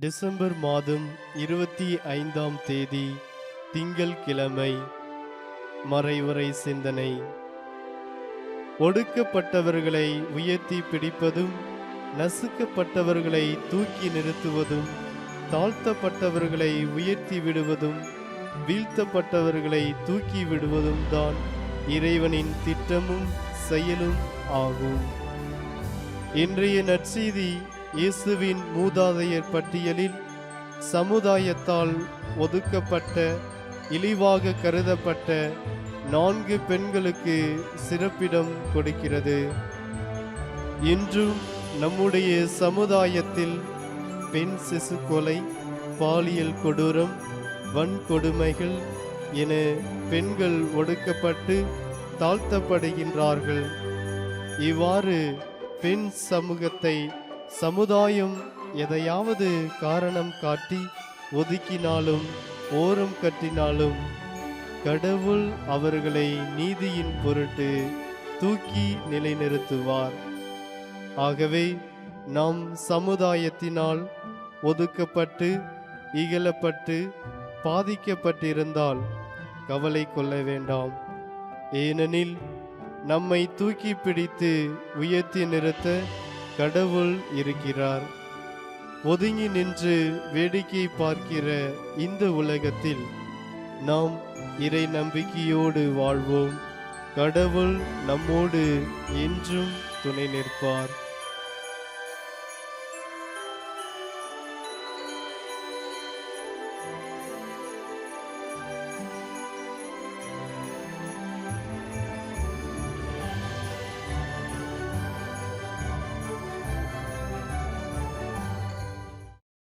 December மாதம் இருபத்தி ஐந்தாம் தேதி திங்கள் கிழமை மறைவரை சிந்தனை. ஒடுக்கப்பட்டவர்களை உயர்த்தி பிடிப்பதும் நசுக்கப்பட்டவர்களை தூக்கி நிறுத்துவதும் தாழ்த்தப்பட்டவர்களை உயர்த்தி விடுவதும் வீழ்த்தப்பட்டவர்களை தூக்கி விடுவதும் தான் இறைவனின் திட்டமும் செயலும் ஆகும். இன்றைய நற்செய்தி இயேசுவின் மூதாதையர் பட்டியலில் சமுதாயத்தால் ஒதுக்கப்பட்ட இழிவாக கருதப்பட்ட நான்கு பெண்களுக்கு சிறப்பிடம் கொடுக்கிறது. இன்றும் நம்முடைய சமுதாயத்தில் பெண் சிசு கொலை பாலியல் கொடூரம் வன்கொடுமைகள் என பெண்கள் ஒடுக்கப்பட்டு தாழ்த்தப்படுகின்றார்கள். இவ்வாறு பெண் சமூகத்தை சமுதாயம் எதையாவது காரணம் காட்டி ஒதுக்கினாலும் ஓரம் கட்டினாலும் கடவுள் அவர்களை நீதியின் பொருட்டு தூக்கி நிலைநிறுத்துவார். ஆகவே நாம் சமுதாயத்தினால் ஒதுக்கப்பட்டு இகழப்பட்டு பாதிக்கப்பட்டிருந்தால் கவலை கொள்ள வேண்டாம். ஏனெனில் நம்மை தூக்கி பிடித்து உயர்த்தி நிறுத்த கடவுள் இருக்கிறார். ஒதுங்கி நின்று வேடிக்கை பார்க்கிற இந்த உலகத்தில் நாம் இறை நம்பிக்கையோடு வாழ்வோம். கடவுள் நம்மோடு என்றும் துணை நிற்பார்.